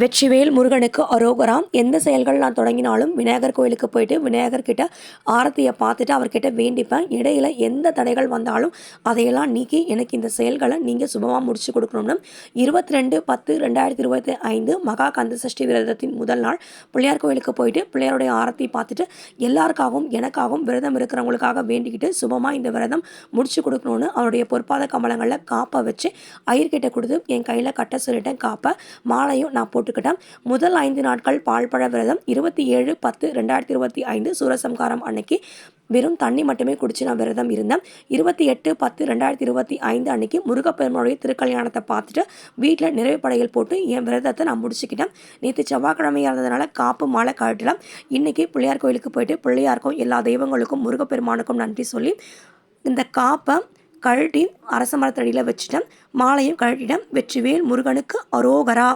வெற்றிவேல் முருகனுக்கு அரோகராம். எந்த செயல்கள் நான் தொடங்கினாலும் விநாயகர் கோயிலுக்கு போயிட்டு விநாயகர் கிட்ட ஆரத்தியை பார்த்துட்டு அவர்கிட்ட வேண்டிப்பேன். இடையில எந்த தடைகள் வந்தாலும் அதையெல்லாம் நீக்கி எனக்கு இந்த செயல்களை நீங்கள் சுபமாக முடிச்சு கொடுக்கணும்னு இருபத்தி ரெண்டு பத்து ரெண்டாயிரத்தி இருபத்தி ஐந்து மகா கந்த சஷ்டி விரதத்தின் முதல் நாள் பிள்ளையார் கோயிலுக்கு போயிட்டு பிள்ளையாருடைய ஆரத்தி பார்த்துட்டு எல்லாருக்காகவும் எனக்காகவும் விரதம் இருக்கிறவங்களுக்காக வேண்டிக்கிட்டு சுபமாக இந்த விரதம் முடிச்சு கொடுக்கணும்னு அவருடைய பொற்பாத கமலங்களில் காப்பை வச்சு ஐயர்கிட்ட கொடுத்து என் கையில் கட்ட சொல்லிட்டேன். காப்பை மாலையும் நான் போட்டுக்கிட்டேன் முதல் ஐந்து நாட்கள் பால் பழ விரதம் இருபத்தி ஏழு பத்து ரெண்டாயிரத்தி இருபத்தி ஐந்து சூரசம்காரம் அன்னைக்கு வெறும் தண்ணி மட்டுமே குடிச்சு நான் விரதம் இருந்தேன். இருபத்தி எட்டு பத்து ரெண்டாயிரத்தி இருபத்தி ஐந்து அன்னைக்கு முருகப்பெருமானுடைய திருக்கல்யாணத்தை பார்த்துட்டு வீட்டில் நிறைவு படையல் போட்டு என் விரதத்தை நான் முடிச்சுக்கிட்டேன். நேற்று செவ்வாய்க்கிழமையாக இருந்ததுனால காப்பு மாலை கழட்டலாம் இன்றைக்கி பிள்ளையார் கோயிலுக்கு போயிட்டு பிள்ளையாருக்கும் எல்லா தெய்வங்களுக்கும் முருகப்பெருமானுக்கும் நன்றி சொல்லி இந்த காப்பை கழட்டி அரச மரத்தடியில் வச்சுட்டேன். மாலையும் கழட்டிட்டேன். வெற்றிவேல் முருகனுக்கு அரோகரா.